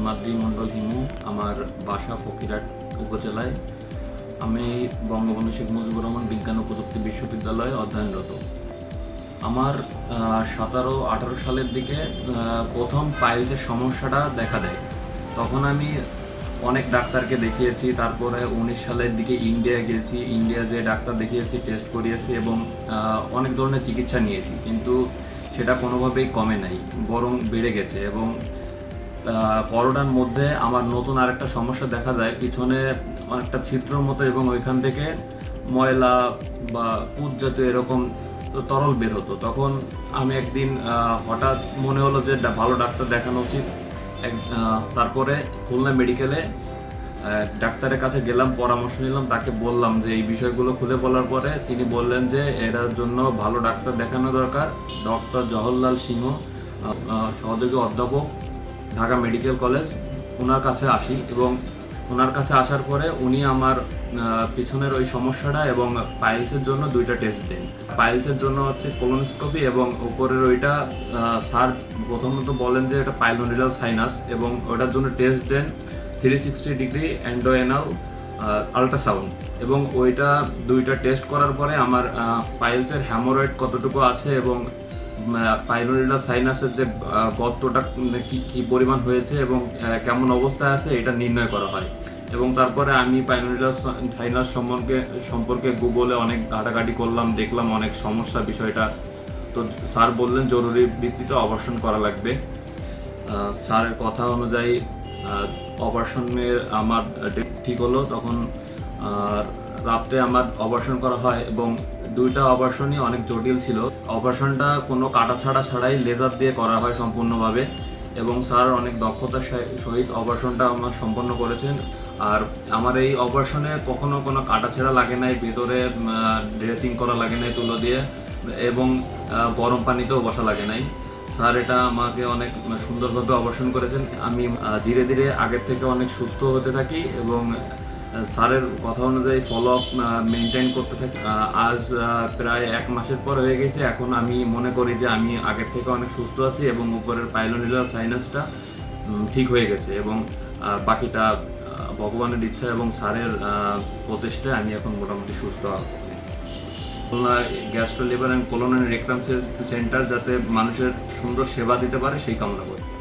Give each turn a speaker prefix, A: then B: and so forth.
A: হিমাদ্রি মণ্ডল হিমু আমার বাসা ফকিরহাট উপজেলায় আমি বঙ্গবন্ধু শেখ মুজিবুর রহমান বিজ্ঞান ও প্রযুক্তি বিশ্ববিদ্যালয়ে অধ্যয়নরত আমার সতেরো আঠারো সালের দিকে প্রথম পাইলসের সমস্যাটা দেখা দেয় তখন আমি অনেক ডাক্তারকে দেখিয়েছি তারপরে উনিশ সালের দিকে ইন্ডিয়া গিয়েছি ইন্ডিয়া যে ডাক্তার দেখিয়েছি টেস্ট করিয়েছি এবং অনেক ধরনের চিকিৎসা নিয়েছি কিন্তু সেটা কোনোভাবেই কমে নাই বরং বেড়ে গেছে এবং করোনার মধ্যে আমার নতুন আরেকটা সমস্যা দেখা যায় পিছনে অনেকটা ছিদ্র মতো এবং ওইখান থেকে ময়লা বা কুচ জাতীয় এরকম তরল বের হতো তখন আমি একদিন হঠাৎ মনে হলো যে ভালো ডাক্তার দেখানো উচিত এক তারপরে খুলনা মেডিকেলে ডাক্তারের কাছে গেলাম পরামর্শ নিলাম তাকে বললাম যে এই বিষয়গুলো খুলে বলার পরে তিনি বললেন যে এটার জন্য ভালো ডাক্তার দেখানো দরকার ডক্টর জওহরলাল সিংহ সহযোগী অধ্যাপক ঢাকা মেডিকেল কলেজ ওনার কাছে আসি এবং ওনার কাছে আসার পরে উনি আমার পিছনের ওই সমস্যাটা এবং পাইলসের জন্য দুইটা টেস্ট দেন পাইলসের জন্য হচ্ছে কোলোনোস্কোপি এবং ওপরের ওইটা স্যার প্রথমত বলেন যে এটা পাইলোনিডাল সাইনাস এবং ওটার জন্য test then three sixty degree abdominal ultrasound এবং ওইটা দুইটা টেস্ট করার পরে আমার পাইলসের হ্যামোরয়েড কতটুকু আছে এবং পাইরোনিডা সাইনাসের যে গর্তটা কী কী পরিমাণ হয়েছে এবং কেমন অবস্থায় আছে এটা নির্ণয় করা হয় এবং তারপরে আমি পাইনোনিডা সাইনাস সম্পর্কে সম্পর্কে গুগলে অনেক ঘাটাঘাটি করলাম দেখলাম অনেক সমস্যা বিষয়টা তো স্যার বললেন জরুরি ভিত্তিতে অপারেশন করা লাগবে স্যারের কথা অনুযায়ী অপারেশনের আমার ঠিক হলো তখন রাত্রে আমার অপারেশন করা হয় এবং দুইটা অপারেশনই অনেক জটিল ছিল অপারেশনটা কোনো কাটা ছাড়া ছাড়াই লেজার দিয়ে করা হয় সম্পূর্ণভাবে এবং স্যার অনেক দক্ষতার সহিত অপারেশনটা আমার সম্পন্ন করেছেন আর আমার এই অপারেশনে কখনো কোনো ছেঁড়া লাগে নাই ভেতরে ড্রেসিং করা লাগে নাই তুলো দিয়ে এবং গরম পানিতেও বসা লাগে নাই স্যার এটা আমাকে অনেক সুন্দরভাবে অপারেশন করেছেন আমি ধীরে ধীরে আগের থেকে অনেক সুস্থ হতে থাকি এবং স্যারের কথা অনুযায়ী ফলো আপ মেনটেন করতে থাকি আজ প্রায় এক মাসের পর হয়ে গেছে এখন আমি মনে করি যে আমি আগের থেকে অনেক সুস্থ আছি এবং উপরের পাইলোনিলার সাইনাসটা ঠিক হয়ে গেছে এবং বাকিটা ভগবানের ইচ্ছা এবং স্যারের প্রচেষ্টায় আমি এখন মোটামুটি সুস্থ খুলনা গ্যাস্ট্রো লিভার অ্যান্ড কোলোনারি রেকটাম সেন্টার যাতে মানুষের সুন্দর সেবা দিতে পারে সেই কামনা করি